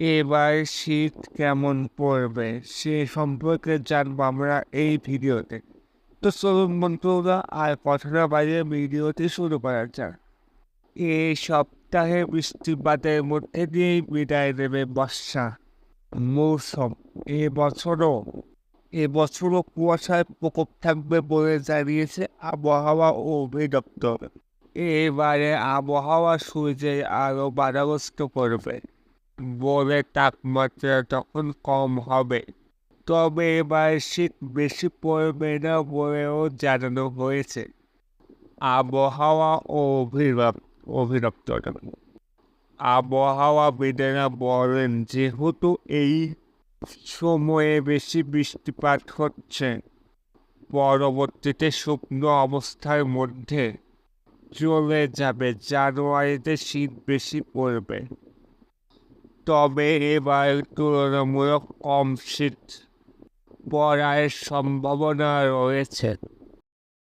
এবার শীত কেমন পড়বে সে সম্পর্কে জানব আমরা এই ভিডিওতে। তো চলুন বন্ধুরা, আর কথাটা বাইরে ভিডিওটি শুরু করা যাক। এই সপ্তাহে বৃষ্টিপাতের মধ্যে দিয়েই বিদায় দেবে বর্ষা। মৌসুম এবছরও এবছরও কুয়াশার প্রকোপ থাকবে বলে জানিয়েছে আবহাওয়া ও অধিদপ্তর। এবারে আবহাওয়া সূর্যের আরও বাধাগ্রস্ত করবে। বলে তাপমাত্রা তখন কম হবে। তবে এবার শীত বেশি পড়বে না বলেও জানানো হয়েছে। আবহাওয়া ও অভিদপ- অধিদপ্তর আবহাওয়াবিদেরা বলেন, যেহেতু এই সময়ে বেশি বৃষ্টিপাত হচ্ছে, পরবর্তীতে শুকনো অবস্থার মধ্যে চলে যাবে। জানুয়ারিতে শীত বেশি পড়বে। তবে এবার তুলনামূলক কম শীত পড়ার সম্ভাবনা রয়েছে।